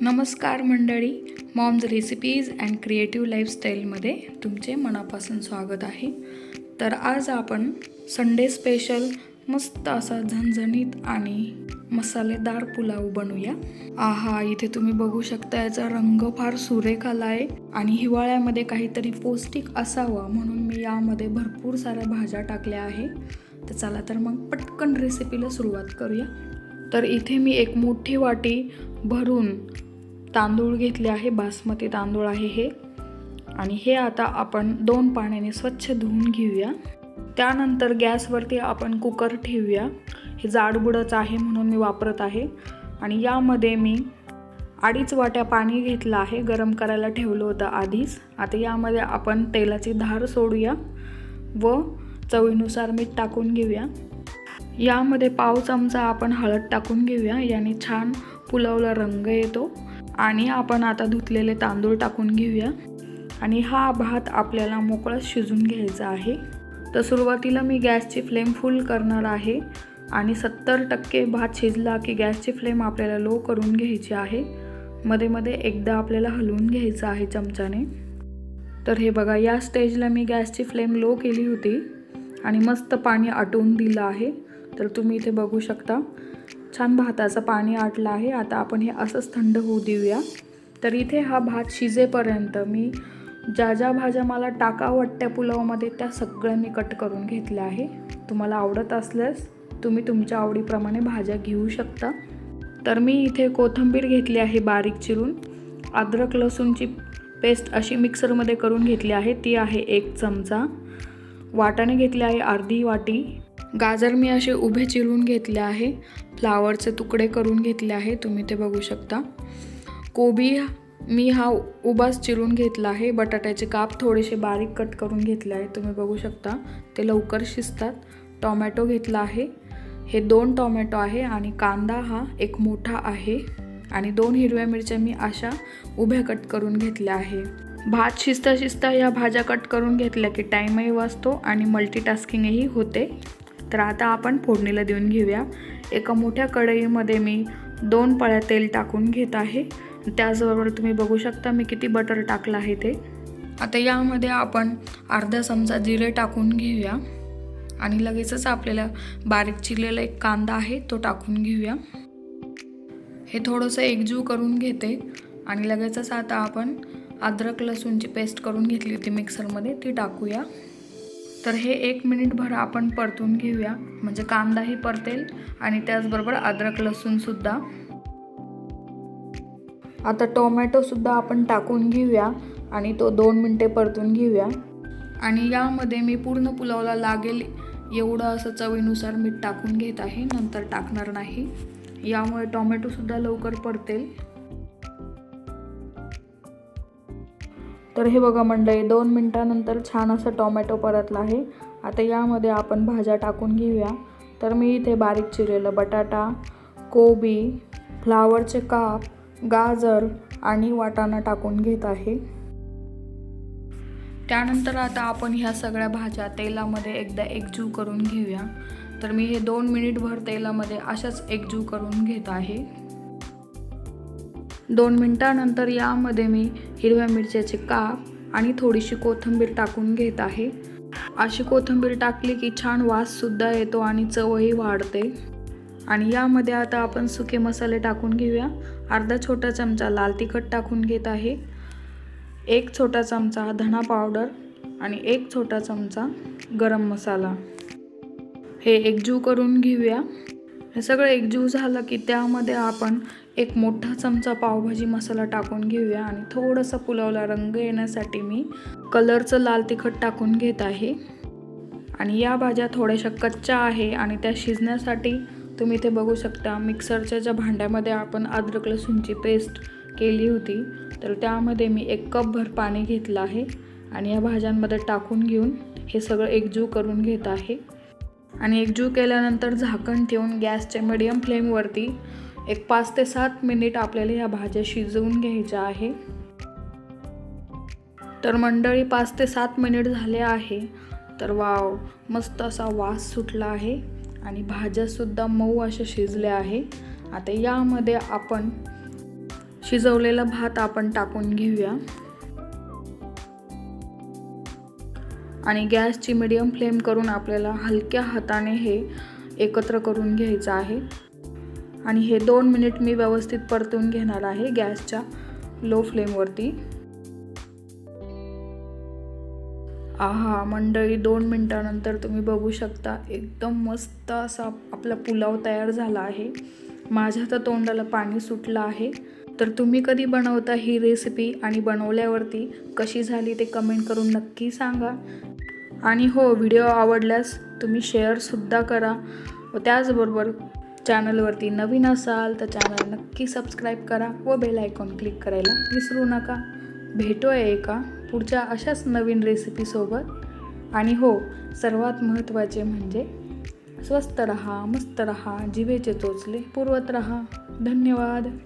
नमस्कार मंडळी moms recipes and creative लाईफस्टाईलमध्ये तुमचे मनापासून स्वागत आहे. तर आज आपण संडे स्पेशल मस्त असा झणझणीत आणि मसालेदार पुलाव बनवूया. आहा इथे तुम्ही बघू शकता याचा रंग फार सुरेख आला आहे आणि हिवाळ्यामध्ये काहीतरी पौष्टिक असावं म्हणून मी यामध्ये भरपूर साऱ्या भाज्या टाकल्या आहे. तर चला तर मग पटकन रेसिपीला सुरुवात करूया. तर इथे मी एक मोठी वाटी भरून तांदूळ घेतले आहे. बासमती तांदूळ आहे हे. आणि हे आता आपण दोन पाण्याने स्वच्छ धुवून घेऊया. त्यानंतर गॅसवरती आपण कुकर ठेवूया. हे जाडबुडच आहे म्हणून मी वापरत आहे. आणि यामध्ये मी अडीच वाट्या पाणी घेतलं आहे. गरम करायला ठेवलं होतं आधीच. आता यामध्ये आपण तेलाची धार सोडूया व चवीनुसार मीठ टाकून घेऊया. यामध्ये पाव चमचा आपण हळद टाकून घेऊया. याने छान पुलावला रंग येतो. आणि आपण आता धुतलेले तांदूळ टाकून घेऊया. आणि हा भात आपल्याला मोकळा शिजून घ्यायचा आहे. तर सुरुवातीला मी गॅसची फ्लेम फुल करणार आहे. आणि सत्तर टक्के भात शिजला की गॅसची फ्लेम आपल्याला लो करून घ्यायची आहे. मध्ये मध्ये एकदा आपल्याला हलवून घ्यायचं आहे चमच्याने. तर हे बघा या स्टेजला मी गॅसची फ्लेम लो केली होती. आणि मस्त पाणी आटवून दिलं आहे. तर तुम्ही इथे बघू शकता. छान भाताचं पाणी आटलं आहे. आता आपण हे असंच थंड होऊ देऊया. तर इथे हा भात शिजेपर्यंत मी ज्या ज्या भाज्या मला टाका वाटत्या पुलावमध्ये त्या सगळ्या मी कट करून घेतल्या आहे. तुम्हाला आवडत असल्यास तुम्ही तुमच्या आवडीप्रमाणे भाज्या घेऊ शकता. तर मी इथे कोथिंबीर घेतली आहे बारीक चिरून. अद्रक लसूणची पेस्ट अशी मिक्सरमध्ये करून घेतली आहे. ती आहे एक चमचा. वाटाणे घेतले आहे अर्धी वाटी. गाजर मी असे उभे चिरून घेतले आहे. फ्लावरचे तुकडे करून घेतले आहे. तुम्ही ते बघू शकता. कोबी मी हा उभाच चिरून घेतला आहे. बटाट्याचे काप थोडेसे बारीक कट करून घेतले आहे. तुम्ही बघू शकता. ते लवकर शिजतात. टॉमॅटो घेतला आहे. हे दोन टॉमॅटो आहे आणि कांदा हा एक मोठा आहे. आणि दोन हिरव्या मिरच्या मी अशा उभ्या कट करून घेतल्या आहे. भात शिजता शिजता या भाज्या कट करून घेतल्या की टाईमही वाचतो आणि मल्टीटास्किंगही होते. तर आता आपण फोडणीला देऊन घेऊया. एका मोठ्या कढईमध्ये मी दोन पळ्या तेल टाकून घेत आहे. त्याचबरोबर तुम्ही बघू शकता मी किती बटर टाकलं आहे ते. आता यामध्ये आपण अर्धा चमचा जिरे टाकून घेऊया. आणि लगेचच आपल्याला बारीक चिरलेला एक कांदा आहे तो टाकून घेऊया. हे थोडंसं एकजीव करून घेते. आणि लगेचच आता आपण अद्रक लसूणची पेस्ट करून घेतली होती मिक्सरमध्ये ती टाकूया. तर हे एक मिनिटभर आपण परतून घेऊया. म्हणजे कांदाही परतेल आणि त्याचबरोबर अद्रक लसूणसुद्धा आता टोमॅटोसुद्धा आपण टाकून घेऊया आणि तो दोन मिनटे परतून घेऊया. आणि यामध्ये मी पूर्ण पुलावला लागेल एवढं असं चवीनुसार मीठ टाकून घेत आहे. नंतर टाकणार नाही. यामुळे टोमॅटोसुद्धा लवकर परतेल. तर हे बघा मंडळी दोन मिनटानंतर छान असं टोमॅटो परतला आहे. आता यामध्ये आपण भाज्या टाकून घेऊया. तर मी इथे बारीक चिरलेलं बटाटा कोबी फ्लावरचे काप गाजर आणि वाटाणा टाकून घेत आहे. त्यानंतर आता आपण ह्या सगळ्या भाज्या तेलामध्ये एकदा एकजीव करून घेऊया. तर मी हे दोन मिनिटभर तेलामध्ये अशाच एकजीव करून घेत आहे. दोन मिनटानंतर यामध्ये मी हिरव्या मिरच्याचे काप आणि थोडीशी कोथिंबीर टाकून घेत आहे. अशी कोथिंबीर टाकली की छान वाससुद्धा येतो आणि चवही वाढते. आणि यामध्ये आता आपण सुके मसाले टाकून घेऊया. अर्धा छोटा चमचा लाल तिखट टाकून घेत आहे. एक छोटा चमचा धना पावडर आणि एक छोटा चमचा गरम मसाला. हे एकजीव करून घेऊया. हे सगळं एकजीव झालं की त्यामध्ये आपण एक मोठा चमचा पावभाजी मसाला टाकून घेऊया आणि थोडंसं पुलावला रंग येण्यासाठी मी कलरचं लाल तिखट टाकून घेत आहे. आणि या भाज्या थोड्याशा कच्च्या आहे आणि त्या शिजण्यासाठी तुम्ही ते बघू शकता मिक्सरच्या ज्या भांड्यामध्ये आपण अद्रक लसूणची पेस्ट केली होती तर त्यामध्ये मी एक कपभर पाणी घेतलं आहे आणि या भाज्यांमध्ये टाकून घेऊन हे सगळं एकजू करून घेत आहे. आणि एकजू केल्यानंतर झाकण ठेवून गॅसच्या मिडियम फ्लेमवरती एक पाच ते सात मिनिट आपल्याला ह्या भाज्या शिजवून घ्यायच्या आहे. तर मंडळी पाच ते सात मिनिट झाले आहे. तर वाव मस्त असा वास सुटला आहे आणि भाज्यासुद्धा मऊ अशा शिजल्या आहे. आता यामध्ये आपण शिजवलेला भात आपण टाकून घेऊया. आणि गॅसची मिडियम फ्लेम करून आपल्याला हलक्या हाताने हे एकत्र करून घ्यायचं आहे. आणि हे दोन मिनिट मी व्यवस्थित परतून घेणार आहे गॅसच्या लो फ्लेमवरती. आहा मंडळी दोन मिनटानंतर तुम्ही बघू शकता एकदम मस्त असा आपला पुलाव तयार झाला आहे. माझ्या तर तोंडाला पाणी सुटलं आहे. तर तुम्ही कधी बनवता ही रेसिपी आणि बनवल्यावरती कशी झाली ते कमेंट करून नक्की सांगा. आणि हो व्हिडिओ आवडल्यास तुम्ही शेअरसुद्धा करा. व त्याचबरोबर चॅनलवरती नवीन असाल तर चॅनल नक्की सबस्क्राईब करा व बेल आयकॉन क्लिक करायला विसरू नका. भेटूया एका पुढच्या अशाच नवीन रेसिपीसोबत आणि हो सर्वात महत्त्वाचे म्हणजे स्वस्त रहा मस्त रहा जिभेचे चोचले पुरवत रहा. धन्यवाद.